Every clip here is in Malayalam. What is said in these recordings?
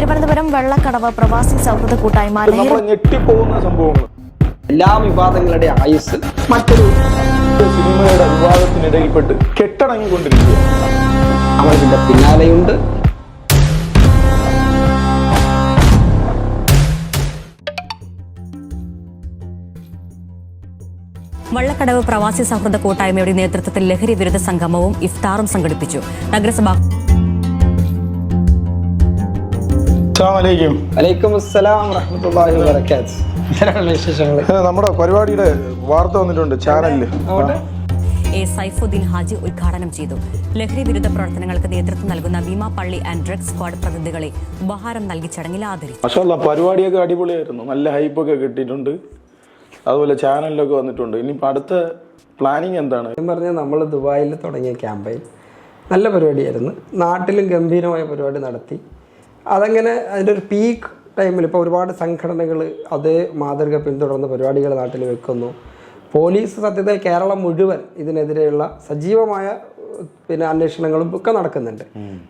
തിരുവനന്തപുരം വെള്ളക്കടവ് പ്രവാസി സൗഹൃദ കൂട്ടായ്മ ഞെട്ടിപ്പോകുന്ന സംഭവങ്ങൾ എല്ലാ വിവാദങ്ങളുടെ ആയുസ് മറ്റൊരു സിനിമയുടെ വിവാദത്തിനിടയിൽപ്പെട്ട് കെട്ടടങ്ങിക്കൊണ്ടിരിക്കുക. ഇതിന്റെ പിന്നാലെയുണ്ട്. വള്ളക്കടവ് പ്രവാസി സൗഹൃദ കൂട്ടായ്മയുടെ നേതൃത്വത്തിൽ ലഹരി വിരുദ്ധ സംഗമവും ഇഫ്താറും സംഘടിപ്പിച്ചു. നഗരസഭ നമ്മുടെ പരിപാടിയുടെ വാർത്ത വന്നിട്ടുണ്ട് ചാനലിൽ. എ സൈഫുദ്ദീൻ ഹാജി ഉദ്ഘാടനം ചെയ്തു. ലഹരി വിരുദ്ധ പ്രവർത്തനങ്ങൾക്ക് നേതൃത്വം നൽകുന്ന ഭീമ പള്ളി ആൻഡ് ഡ്രഗ്സ് സ്ക്വാഡ് പ്രതിനിധികളെ ഉപഹാരം നൽകി ചടങ്ങിൽ ആദരിച്ചു. പരിപാടിയൊക്കെ അടിപൊളിയായിരുന്നു. നല്ല ഹൈപ്പൊക്കെ കിട്ടിയിട്ടുണ്ട്. അതുപോലെ ചാനലിലൊക്കെ വന്നിട്ടുണ്ട്. ഇനിയിപ്പോൾ അടുത്ത പ്ലാനിങ് എന്താണ്? ഞാൻ പറഞ്ഞാൽ നമ്മൾ ദുബായിൽ തുടങ്ങിയ ക്യാമ്പയിൻ. നല്ല പരിപാടിയായിരുന്നു. നാട്ടിലും ഗംഭീരമായ പരിപാടി നടത്തി. അതങ്ങനെ അതിന്റെ ഒരു പീക്ക് ടൈമിൽ ഇപ്പോൾ ഒരുപാട് സംഘടനകൾ അതേ മാതൃക പിന്തുടർന്ന് പരിപാടികൾ നാട്ടിൽ വെക്കുന്നു. പോലീസ് സത്യത്തിൽ കേരളം മുഴുവൻ ഇതിനെതിരെയുള്ള സജീവമായ പിന്നെ അന്വേഷണങ്ങളും ഒക്കെ നടക്കുന്നുണ്ട്.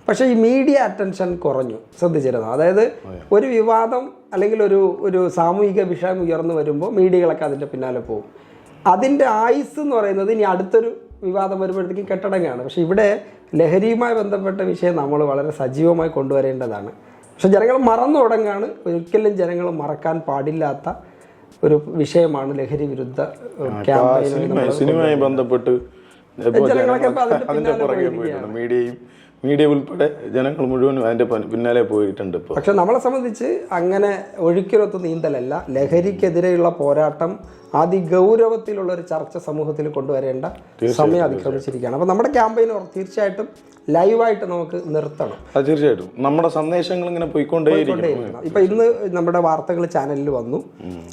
പക്ഷേ ഈ മീഡിയ അറ്റൻഷൻ കുറഞ്ഞു. ശ്രദ്ധിച്ചിരുന്നു? അതായത് ഒരു വിവാദം അല്ലെങ്കിൽ ഒരു ഒരു സാമൂഹിക വിഷയം ഉയർന്നു വരുമ്പോൾ മീഡിയകളൊക്കെ അതിന്റെ പിന്നാലെ പോകും. അതിന്റെ ആയുസ് എന്ന് പറയുന്നത് ഇനി അടുത്തൊരു വിവാദം വരുമ്പോഴത്തേക്കും കെട്ടടങ്ങാണ്. പക്ഷേ ഇവിടെ ലഹരിയുമായി ബന്ധപ്പെട്ട വിഷയം നമ്മൾ വളരെ സജീവമായി കൊണ്ടുവരേണ്ടതാണ്. പക്ഷെ ജനങ്ങൾ മറന്നു തുടങ്ങാണ്. ഒരിക്കലും ജനങ്ങൾ മറക്കാൻ പാടില്ലാത്ത ഒരു വിഷയമാണ് ലഹരി വിരുദ്ധ സിനിമയുമായി ബന്ധപ്പെട്ട് ജനങ്ങളൊക്കെ അതിന്റെ അതിന്റെ പുറകെ പോയിട്ടുണ്ട്. മീഡിയയും മീഡിയ ഉൾപ്പെടെ ജനങ്ങൾ മുഴുവനും അതിന്റെ പ- പിന്നാലെ പോയിട്ടുണ്ട് ഇപ്പോൾ പക്ഷെ നമ്മളെ സംബന്ധിച്ച് അങ്ങനെ ഒഴുക്കിലൊത്ത് നീന്തലല്ല. ലഹരിക്കെതിരെയുള്ള പോരാട്ടം അതിഗൗരവത്തിലുള്ള ഒരു ചർച്ച സമൂഹത്തിൽ കൊണ്ടുവരേണ്ട സമയം അതിക്രമിച്ചിരിക്കുകയാണ്. അപ്പോൾ നമ്മുടെ ക്യാമ്പയിൻ തീർച്ചയായിട്ടും ലൈവായിട്ട് നമുക്ക് നിർത്തണം. അത് തീർച്ചയായിട്ടും. നമ്മുടെ സന്ദേശങ്ങൾ ഇങ്ങനെ പോയിക്കൊണ്ടേയിരിക്കും. ഇപ്പം ഇപ്പൊ ഇന്ന് നമ്മുടെ വാർത്തകൾ ചാനലിൽ വന്നു.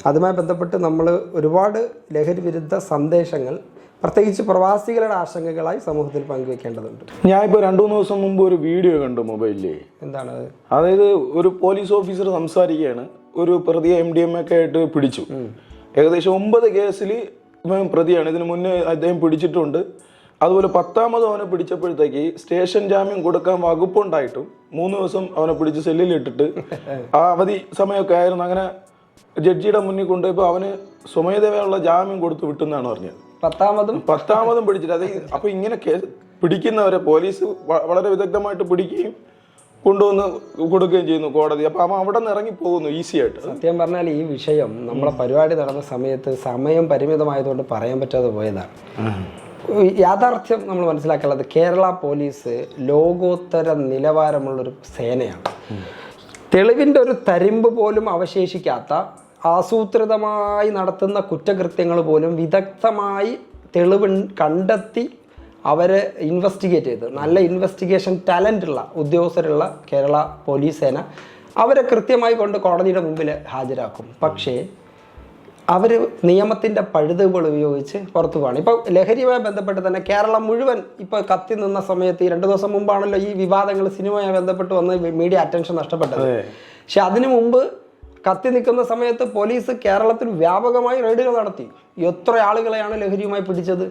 അതുമായി ബന്ധപ്പെട്ട് നമ്മൾ ഒരുപാട് ലഹരി വിരുദ്ധ സന്ദേശങ്ങൾ പ്രത്യേകിച്ച് പ്രവാസികളുടെ ആശങ്കകളായി സമൂഹത്തിൽ പങ്കുവെക്കേണ്ടതുണ്ട്. ഞാൻ ഇപ്പോൾ രണ്ടു മൂന്ന് ദിവസം മുമ്പ് ഒരു വീഡിയോ കണ്ടു മൊബൈലിൽ എന്താണ്? അതായത് ഒരു പോലീസ് ഓഫീസർ സംസാരിക്കുകയാണ്. ഒരു പ്രതിയെ എം ഡി എം ഒക്കെ ആയിട്ട് പിടിച്ചു. ഏകദേശം ഒമ്പത് കേസിൽ ഇവൻ പ്രതിയാണ്. ഇതിന് മുന്നേ അദ്ദേഹം പിടിച്ചിട്ടുണ്ട്. അതുപോലെ പത്താമത് അവനെ പിടിച്ചപ്പോഴത്തേക്ക് സ്റ്റേഷൻ ജാമ്യം കൊടുക്കാൻ വകുപ്പുണ്ടായിട്ടും മൂന്ന് ദിവസം അവനെ പിടിച്ച് സെല്ലിലിട്ടിട്ട് ആ അവധി സമയമൊക്കെ ആയിരുന്നു. അങ്ങനെ ജഡ്ജിയുടെ മുന്നിൽ കൊണ്ടുപോയപ്പോൾ അവന് സ്വമേധയുള്ള ജാമ്യം കൊടുത്ത് വിട്ടെന്നാണ് പറഞ്ഞത്. പത്താമതും പത്താമതും പിടിച്ചിട്ട് അത് അപ്പൊ ഇങ്ങനെ കേസ് പിടിക്കുന്നവരെ പോലീസ് വളരെ വിദഗ്ധമായിട്ട് പിടിക്കുകയും കൊണ്ടുവന്ന് കൊടുക്കുകയും ചെയ്യുന്നു കോടതി. അപ്പൊ അവൻ അവിടെ നിന്ന് ഇറങ്ങി പോകുന്നു ഈസി ആയിട്ട്. സത്യം പറഞ്ഞാൽ ഈ വിഷയം നമ്മളെ പരിപാടി നടന്ന സമയത്ത് സമയം പരിമിതമായതുകൊണ്ട് പറയാൻ പറ്റാതെ പോയതാണ്. യാഥാർത്ഥ്യം നമ്മൾ മനസ്സിലാക്കാനുള്ളത് കേരള പോലീസ് ലോകോത്തര നിലവാരമുള്ളൊരു സേനയാണ്. തെളിവിന്റെ ഒരു തരിമ്പ് പോലും അവശേഷിക്കാത്ത ആസൂത്രിതമായി നടത്തുന്ന കുറ്റകൃത്യങ്ങൾ പോലും വിദഗ്ധമായി തെളിവ് കണ്ടെത്തി അവരെ ഇൻവെസ്റ്റിഗേറ്റ് ചെയ്ത്. നല്ല ഇൻവെസ്റ്റിഗേഷൻ ടാലന്റ് ഉള്ള ഉദ്യോഗസ്ഥരുള്ള കേരള പോലീസ് സേന അവരെ കൃത്യമായി കൊണ്ട് കോടതിയുടെ മുമ്പിൽ ഹാജരാക്കും. പക്ഷേ അവർ നിയമത്തിന്റെ പഴുതുകൾ ഉപയോഗിച്ച് പുറത്തു പോവാണ്. ഇപ്പോൾ ലഹരിയുമായി ബന്ധപ്പെട്ട് തന്നെ കേരളം മുഴുവൻ ഇപ്പോൾ കത്തി നിന്ന സമയത്ത് ഈ രണ്ട് ദിവസം മുമ്പാണല്ലോ ഈ വിവാദങ്ങൾ സിനിമയുമായി ബന്ധപ്പെട്ട് വന്ന് മീഡിയ അറ്റൻഷൻ നഷ്ടപ്പെട്ടത്. പക്ഷെ അതിനു മുമ്പ് കത്തി നിൽക്കുന്ന സമയത്ത് പോലീസ് കേരളത്തിൽ വ്യാപകമായി റെയ്ഡുകൾ നടത്തി. എത്ര ആളുകളെയാണ് ലഹരിയുമായി പിടിച്ചത്?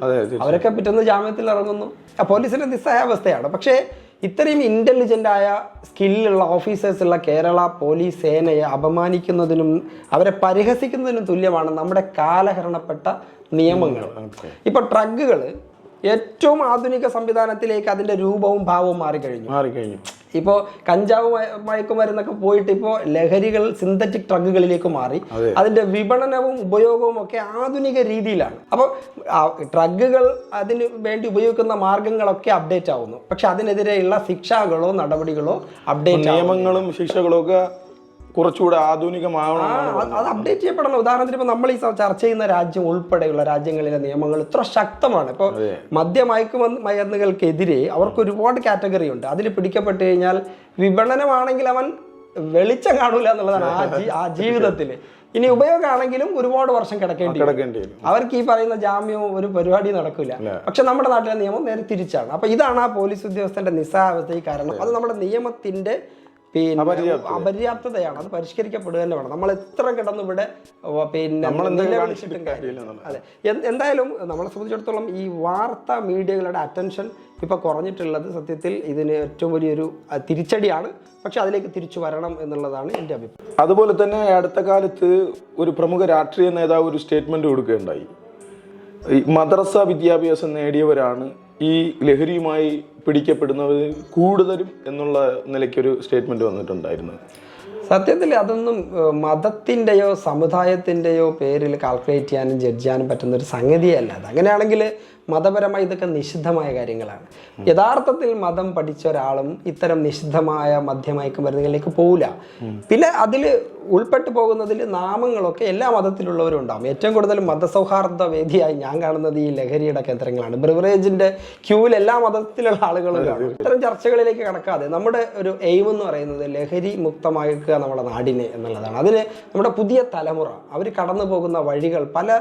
അവരൊക്കെ പിറ്റേന്ന് ജാമ്യത്തിൽ ഇറങ്ങുന്നു. പോലീസിന്റെ നിസ്സഹായാവസ്ഥയാണ് പക്ഷേ ഇത്രയും ഇന്റലിജന്റ് ആയ സ്കില്ലുള്ള ഓഫീസേഴ്സ് ഉള്ള കേരള പോലീസ് സേനയെ അപമാനിക്കുന്നതിനും അവരെ പരിഹസിക്കുന്നതിനും തുല്യമാണ് നമ്മുടെ കാലഹരണപ്പെട്ട നിയമങ്ങൾ. ഇപ്പൊ ട്രഗുകൾ ഏറ്റവും ആധുനിക സംവിധാനത്തിലേക്ക് അതിന്റെ രൂപവും ഭാവവും മാറിക്കഴിഞ്ഞു. മാറിക്കഴിഞ്ഞു. ഇപ്പോൾ കഞ്ചാവ് മയ- മയക്കുമരുന്നൊക്കെ പോയിട്ട് ഇപ്പോൾ ലഹരികൾ സിന്തറ്റിക് ട്രഗുകളിലേക്ക് മാറി. അതിന്റെ വിപണനവും ഉപയോഗവും ഒക്കെ ആധുനിക രീതിയിലാണ്. അപ്പോൾ ട്രഗുകൾ അതിന് വേണ്ടി ഉപയോഗിക്കുന്ന മാർഗങ്ങളൊക്കെ അപ്ഡേറ്റ് ആവുന്നു. പക്ഷെ അതിനെതിരെയുള്ള ശിക്ഷകളോ നടപടികളോ അപ്ഡേറ്റ് നിയമങ്ങളും ശിക്ഷകളും ഒക്കെ കുറച്ചുകൂടെ ആധുനികമാവണം അത് അപ്ഡേറ്റ് ചെയ്യപ്പെടണം. ഉദാഹരണത്തിന് ഇപ്പൊ നമ്മൾ ഈ ചർച്ച ചെയ്യുന്ന രാജ്യം ഉൾപ്പെടെയുള്ള രാജ്യങ്ങളിലെ നിയമങ്ങൾ ഇത്ര ശക്തമാണ്. ഇപ്പോൾ മദ്യമയക്കുമ മരുന്നുകൾക്കെതിരെ അവർക്ക് ഒരുപാട് കാറ്റഗറി ഉണ്ട്. അതിൽ പിടിക്കപ്പെട്ട് കഴിഞ്ഞാൽ വിപണനമാണെങ്കിൽ അവൻ വെളിച്ചം കാണൂല എന്നുള്ളതാണ് ആ ജീവിതത്തിൽ ഇനി ഉപയോഗമാണെങ്കിലും ഒരുപാട് വർഷം കിടക്കേണ്ടി. കിടക്കേണ്ടി അവർക്ക് ഈ പറയുന്ന ജാമ്യവും ഒരു പരിപാടി നടക്കില്ല പക്ഷെ നമ്മുടെ നാട്ടിലെ നിയമം നേരെ തിരിച്ചാണ്. അപ്പൊ ഇതാണ് ആ പോലീസ് ഉദ്യോഗസ്ഥന്റെ നിസ്സഹാവസ്ഥയ്ക്ക് കാരണം. അത് നമ്മുടെ നിയമത്തിന്റെ പിന്നെ അപര്യാപ്തതയാണ്. അത് പരിഷ്കരിക്കപ്പെടുക തന്നെ വേണം. നമ്മൾ എത്ര കിടന്ന് ഇവിടെ പിന്നെ കാര്യമില്ല. അതെ. എന്തായാലും നമ്മളെ സംബന്ധിച്ചിടത്തോളം ഈ വാർത്താ മീഡിയകളുടെ അറ്റൻഷൻ ഇപ്പൊ കുറഞ്ഞിട്ടുള്ളത് സത്യത്തിൽ ഇതിന് ഏറ്റവും വലിയൊരു തിരിച്ചടിയാണ്. പക്ഷെ അതിലേക്ക് തിരിച്ചു വരണം എന്നുള്ളതാണ് എന്റെ അഭിപ്രായം. അതുപോലെ തന്നെ അടുത്ത കാലത്ത് ഒരു പ്രമുഖ രാഷ്ട്രീയ നേതാവ് ഒരു സ്റ്റേറ്റ്മെന്റ് കൊടുക്കുകയുണ്ടായി. മദ്രസ വിദ്യാഭ്യാസം നേടിയവരാണ് ഈ ലഹരിയുമായി പിടിക്കപ്പെടുന്നവർ കൂടുതലും എന്നുള്ള നിലയ്ക്കൊരു സ്റ്റേറ്റ്മെന്റ് വന്നിട്ടുണ്ടായിരുന്നു. സത്യത്തിൽ അതൊന്നും മതത്തിന്റെയോ സമുദായത്തിന്റെയോ പേരിൽ കാൽക്കുലേറ്റ് ചെയ്യാനും ജഡ്ജ് ചെയ്യാനും പറ്റുന്ന ഒരു സംഗതിയല്ല. അത് അങ്ങനെയാണെങ്കിൽ മതപരമായി ഇതൊക്കെ നിഷിദ്ധമായ കാര്യങ്ങളാണ്. യഥാർത്ഥത്തിൽ മതം പഠിച്ച ഒരാളും ഇത്തരം നിഷിദ്ധമായ മദ്യമയക്ക് മരുന്നുകളിലേക്ക് പോവില്ല. പിന്നെ അതിൽ ഉൾപ്പെട്ടു പോകുന്നതിൽ നാമങ്ങളൊക്കെ എല്ലാ മതത്തിലുള്ളവരും ഉണ്ടാവും ഏറ്റവും കൂടുതൽ മതസൗഹാർദ്ദ വേദിയായി ഞാൻ കാണുന്നത് ഈ ലഹരിയുടെ കേന്ദ്രങ്ങളാണ്. ബ്രിവറേജിന്റെ ക്യൂവിൽ എല്ലാ മതത്തിലുള്ള ആളുകളും കാണും. ഇത്തരം ചർച്ചകളിലേക്ക് കടക്കാതെ നമ്മുടെ ഒരു എയിം എന്ന് പറയുന്നത് ലഹരി മുക്തമാക്കുക നമ്മുടെ നാടിനെ എന്നുള്ളതാണ്. അതിന് നമ്മുടെ പുതിയ തലമുറ അവർ കടന്നു പോകുന്ന വഴികൾ പല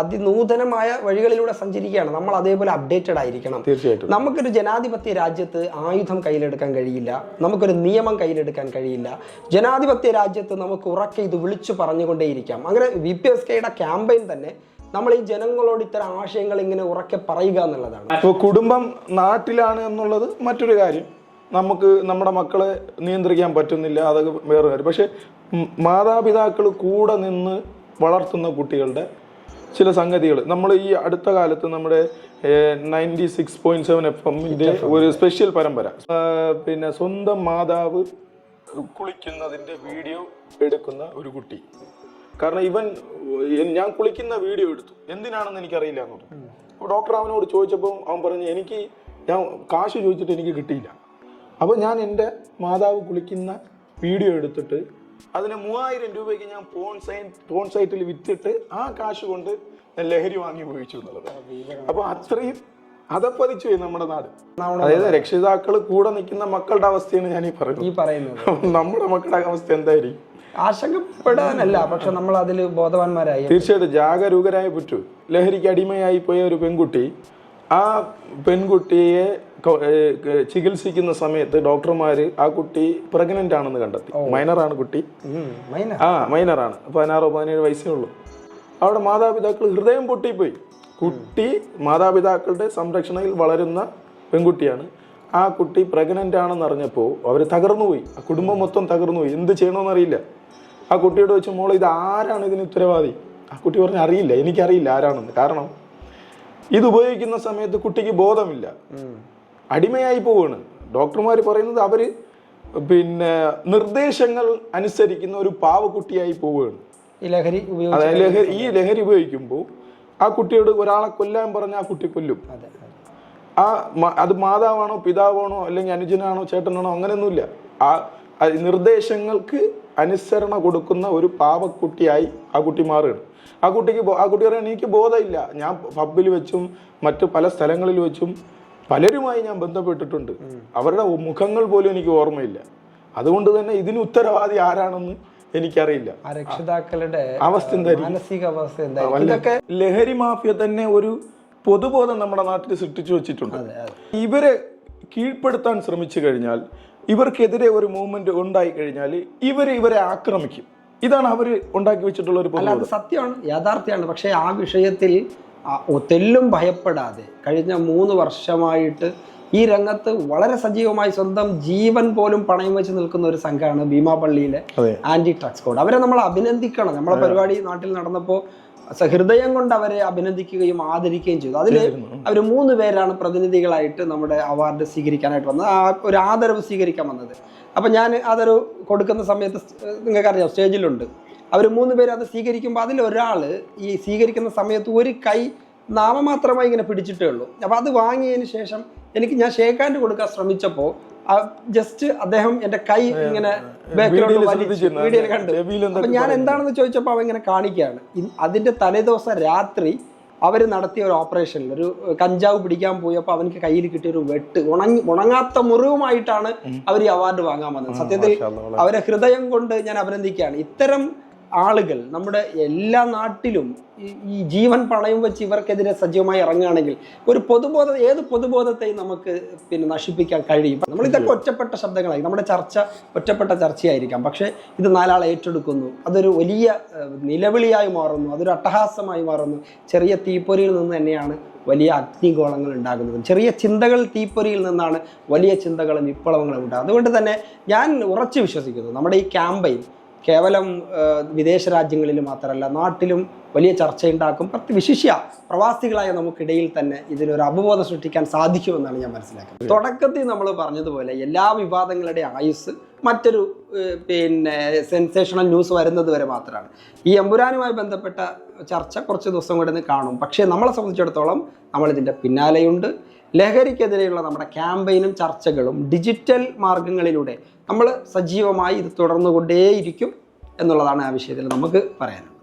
അതിനൂതനമായ വഴികളിലൂടെ സഞ്ചരിക്കുകയാണ്. നമ്മൾ അതേപോലെ അപ്ഡേറ്റഡ് ആയിരിക്കണം. തീർച്ചയായിട്ടും. നമുക്കൊരു ജനാധിപത്യ രാജ്യത്ത് ആയുധം കയ്യിലെടുക്കാൻ കഴിയില്ല. നമുക്കൊരു നിയമം കയ്യിലെടുക്കാൻ കഴിയില്ല. ജനാധിപത്യ രാജ്യത്ത് നമുക്ക് ഉറക്കെ ഇത് വിളിച്ചു പറഞ്ഞുകൊണ്ടേയിരിക്കാം. അങ്ങനെ വി പി എസ് കെയുടെ ക്യാമ്പയിൻ തന്നെ നമ്മൾ ഈ ജനങ്ങളോട് ഇത്തരം ആശയങ്ങൾ ഇങ്ങനെ ഉറക്കെ പറയുക എന്നുള്ളതാണ്. ഇപ്പോൾ കുടുംബം നാട്ടിലാണ് എന്നുള്ളത് മറ്റൊരു കാര്യം. നമുക്ക് നമ്മുടെ മക്കളെ നിയന്ത്രിക്കാൻ പറ്റുന്നില്ല അതൊക്കെ വേറെ കാര്യം. പക്ഷെ മാതാപിതാക്കൾ കൂടെ നിന്ന് വളർത്തുന്ന കുട്ടികളുടെ ചില സംഗതികൾ നമ്മൾ ഈ അടുത്ത കാലത്ത് നമ്മുടെ ninety six point seven F എമ്മിന്റെ ഒരു സ്പെഷ്യൽ പരമ്പര. പിന്നെ സ്വന്തം മാതാവ് കുളിക്കുന്നതിന്റെ വീഡിയോ എടുക്കുന്ന ഒരു കുട്ടി. കാരണം ഇവൻ ഞാൻ കുളിക്കുന്ന വീഡിയോ എടുത്തു. എന്തിനാണെന്ന് എനിക്കറിയില്ല എന്ന് പറഞ്ഞു അപ്പോൾ ഡോക്ടർ അവനോട് ചോദിച്ചപ്പോൾ അവൻ പറഞ്ഞു എനിക്ക് ഞാൻ കാശ് ചോദിച്ചിട്ട് എനിക്ക് കിട്ടിയില്ല. അപ്പോൾ ഞാൻ എന്റെ മാതാവ് കുളിക്കുന്ന വീഡിയോ എടുത്തിട്ട് അതിന് മൂവായിരം രൂപയ്ക്ക് ഞാൻ പോൺ സൈൻ പോൺ സൈറ്റിൽ വിറ്റിട്ട് ആ കാശ് കൊണ്ട് ഞാൻ ലഹരി വാങ്ങി ഉപയോഗിച്ചു എന്നുള്ളത്. അപ്പൊ അത്രയും അതപ്പതിച്ചു പോയി നമ്മുടെ നാട്. അതായത് രക്ഷിതാക്കൾ കൂടെ നിൽക്കുന്ന മക്കളുടെ അവസ്ഥയാണ് ഞാൻ ഈ പറയുന്നത്. ഈ പറയുന്നത്. നമ്മുടെ മക്കളുടെ അവസ്ഥ എന്തായിരിക്കും? ആശങ്കപ്പെടാനല്ല പക്ഷെ നമ്മൾ അതിൽ ബോധവാന്മാരായി. തീർച്ചയായിട്ടും ജാഗരൂകരായ പറ്റൂ ലഹരിക്ക് അടിമയായി പോയ ഒരു പെൺകുട്ടി ആ പെൺകുട്ടിയെ ചികിത്സിക്കുന്ന സമയത്ത് ഡോക്ടർമാർ ആ കുട്ടി പ്രഗ്നന്റ് ആണെന്ന് കണ്ടെത്തി. മൈനറാണ് കുട്ടി. ആ മൈനറാണ് പതിനാറോ പതിനേഴ് വയസ്സേ ഉള്ളൂ. അവിടെ മാതാപിതാക്കൾ ഹൃദയം പൊട്ടിപ്പോയി. കുട്ടി മാതാപിതാക്കളുടെ സംരക്ഷണയിൽ വളരുന്ന പെൺകുട്ടിയാണ്. ആ കുട്ടി പ്രഗ്നന്റ് ആണെന്ന് അറിഞ്ഞപ്പോൾ അവർ തകർന്നുപോയി. ആ കുടുംബം മൊത്തം തകർന്നുപോയി. എന്ത് ചെയ്യണമെന്ന് അറിയില്ല ആ കുട്ടിയോട് വെച്ച് മോളെ ഇത് ആരാണ് ഇതിന് ഉത്തരവാദി? ആ കുട്ടി പറഞ്ഞു അറിയില്ല എനിക്കറിയില്ല ആരാണെന്ന്. കാരണം ഇത് ഉപയോഗിക്കുന്ന സമയത്ത് കുട്ടിക്ക് ബോധമില്ല. അടിമയായി പോവാണ്. ഡോക്ടർമാർ പറയുന്നത് അവർ പിന്നെ നിർദ്ദേശങ്ങൾ അനുസരിക്കുന്ന ഒരു പാവക്കുട്ടിയായി പോവുകയാണ് ഈ ലഹരി അതായത് ലഹരി ഈ ലഹരി ഉപയോഗിക്കുമ്പോൾ ആ കുട്ടിയോട് ഒരാളെ കൊല്ലാൻ പറഞ്ഞ ആ കുട്ടി കൊല്ലും. ആ അത് മാതാവാണോ പിതാവാണോ അല്ലെങ്കിൽ അനുജനാണോ ചേട്ടനാണോ അങ്ങനെയൊന്നുമില്ല. ആ ആ നിർദ്ദേശങ്ങൾക്ക് അനുസരണ കൊടുക്കുന്ന ഒരു പാവക്കുട്ടിയായി ആ കുട്ടി മാറുകയാണ്. ആ കുട്ടിക്ക് ആ കുട്ടി പറയാൻ എനിക്ക് ബോധമില്ല. ഞാൻ പബ്ബിൽ വെച്ചും മറ്റു പല സ്ഥലങ്ങളിൽ വെച്ചും പലരുമായി ഞാൻ ബന്ധപ്പെട്ടിട്ടുണ്ട്. അവരുടെ മുഖങ്ങൾ പോലും എനിക്ക് ഓർമ്മയില്ല. അതുകൊണ്ട് തന്നെ ഇതിന് ഉത്തരവാദി ആരാണെന്ന് എനിക്കറിയില്ല. രക്ഷിതാക്കളുടെ അവസ്ഥ? മാനസിക അവസ്ഥ എന്താ ഇതൊക്കെ ലഹരി മാഫിയ തന്നെ ഒരു പൊതുബോധം നമ്മുടെ നാട്ടിൽ സൃഷ്ടിച്ചു വെച്ചിട്ടുണ്ട്. ഇവരെ കീഴ്പ്പെടുത്താൻ ശ്രമിച്ചു കഴിഞ്ഞാൽ ഇവർക്കെതിരെ ഒരു മൂവ്മെന്റ് ഉണ്ടായി കഴിഞ്ഞാൽ ഇവർ ഇവരെ ആക്രമിക്കും. ഇതാണ് അവർ ഉണ്ടാക്കി വെച്ചിട്ടുള്ള ഒരു സത്യമാണ് യാഥാർത്ഥ്യമാണ്. പക്ഷേ ആ വിഷയത്തിൽ തെല്ലും ഭയപ്പെടാതെ കഴിഞ്ഞ മൂന്ന് വർഷമായിട്ട് ഈ രംഗത്ത് വളരെ സജീവമായി സ്വന്തം ജീവൻ പോലും പണയം വെച്ച് നിൽക്കുന്ന ഒരു സംഘമാണ് ഭീമാപള്ളിയിലെ. Anti drugs code. അവരെ നമ്മൾ അഭിനന്ദിക്കണം. നമ്മളെ പരിപാടി നാട്ടിൽ നടന്നപ്പോൾ ഹൃദയം കൊണ്ട് അവരെ അഭിനന്ദിക്കുകയും ആദരിക്കുകയും ചെയ്തു. അതിൽ അവർ മൂന്ന് പേരാണ് പ്രതിനിധികളായിട്ട് നമ്മുടെ അവാർഡ് സ്വീകരിക്കാനായിട്ട് വന്നത്. ആ ഒരു ആദരവ് സ്വീകരിക്കാൻ വന്നത്. അപ്പം ഞാൻ ആദരവ് കൊടുക്കുന്ന സമയത്ത് നിങ്ങൾക്കറിയാം സ്റ്റേജിലുണ്ട്. അവർ മൂന്ന് പേര് അത് സ്വീകരിക്കുമ്പോൾ അതിൽ ഒരാൾ ഈ സ്വീകരിക്കുന്ന സമയത്ത് ഒരു കൈ നാമമാത്രമായി ഇങ്ങനെ പിടിച്ചിട്ടേ ഉള്ളൂ. അപ്പോൾ അത് വാങ്ങിയതിന് ശേഷം എനിക്ക് ഞാൻ ഷേക്ക് ഹാൻഡ് കൊടുക്കാൻ ശ്രമിച്ചപ്പോൾ ജസ്റ്റ് അദ്ദേഹം എന്റെ കൈ ഇങ്ങനെ ബാക്ക്ഗ്രൗണ്ടിൽ വീഡിയോയിൽ കണ്ടു. അപ്പൊ ഞാൻ എന്താണെന്ന് ചോദിച്ചപ്പോൾ അവൻ ഇങ്ങനെ കാണിക്കുകയാണ്. അതിന്റെ അതിന്റെ തലേദിവസം രാത്രി അവർ നടത്തിയ ഒരു ഓപ്പറേഷനിൽ ഒരു കഞ്ചാവ് പിടിക്കാൻ പോയപ്പോൾ അവനക്ക് കയ്യിൽ കിട്ടിയ ഒരു വെട്ട് ഉണങ്ങി ഉണങ്ങാത്ത മുറിവുമായിട്ടാണ് അവർ ഈ അവാർഡ് വാങ്ങാൻ വന്നത്. സത്യത്തിൽ അവരെ ഹൃദയം കൊണ്ട് ഞാൻ അഭിനന്ദിക്കുകയാണ്. ഇത്തരം ആളുകൾ നമ്മുടെ എല്ലാ നാട്ടിലും ഈ- ജീവൻ പണയം വെച്ച് ഇവർക്കെതിരെ സജീവമായി ഇറങ്ങുകയാണെങ്കിൽ ഒരു പൊതുബോധ ഏത് പൊതുബോധത്തെയും നമുക്ക് പിന്നെ നശിപ്പിക്കാൻ കഴിയും? നമ്മൾ ഇതൊക്കെ ഒറ്റപ്പെട്ട ശബ്ദങ്ങളായി. നമ്മുടെ ചർച്ച ഒറ്റപ്പെട്ട ചർച്ചയായിരിക്കാം. പക്ഷേ ഇത് നാലാൾ ഏറ്റെടുക്കുന്നു. അതൊരു വലിയ നിലവിളിയായി മാറുന്നു. അതൊരു അട്ടഹാസമായി മാറുന്നു. ചെറിയ തീപ്പൊരിയിൽ നിന്ന് തന്നെയാണ് വലിയ അഗ്നിഗോളങ്ങൾ ഉണ്ടാകുന്നത്. ചെറിയ ചിന്തകൾ തീപ്പൊരിയിൽ നിന്നാണ് വലിയ ചിന്തകളും വിപ്ലവങ്ങളും ഉണ്ടാകുന്നത്. അതുകൊണ്ട് തന്നെ ഞാൻ ഉറച്ചു വിശ്വസിക്കുന്നു. നമ്മുടെ ഈ ക്യാമ്പയിൻ കേവലം വിദേശ രാജ്യങ്ങളിൽ മാത്രമല്ല നാട്ടിലും വലിയ ചർച്ചയുണ്ടാക്കും. പ്രത്യേക വിശിഷ്യ പ്രവാസികളായ നമുക്കിടയിൽ തന്നെ ഇതിനൊരു അവബോധം സൃഷ്ടിക്കാൻ സാധിക്കുമെന്നാണ് ഞാൻ മനസ്സിലാക്കുന്നത്. തുടക്കത്തിൽ നമ്മൾ പറഞ്ഞതുപോലെ എല്ലാ വിവാദങ്ങളുടെ ആയുസ് മറ്റൊരു പിന്നെ സെൻസേഷണൽ ന്യൂസ് വരുന്നത് വരെ മാത്രമാണ്. ഈ എമ്പുരാനുമായി ബന്ധപ്പെട്ട ചർച്ച കുറച്ച് ദിവസം കൂടെ നിന്ന് കാണും. പക്ഷേ നമ്മളെ സംബന്ധിച്ചിടത്തോളം നമ്മളിതിന്റെ പിന്നാലെയുണ്ട്. ലഹരിക്കെതിരെയുള്ള നമ്മുടെ ക്യാമ്പയിനും ചർച്ചകളും ഡിജിറ്റൽ മാർഗങ്ങളിലൂടെ നമ്മൾ സജീവമായി ഇത് തുടർന്നുകൊണ്ടേയിരിക്കും എന്നുള്ളതാണ് ആ വിഷയത്തിൽ നമുക്ക് പറയാനുള്ളത്.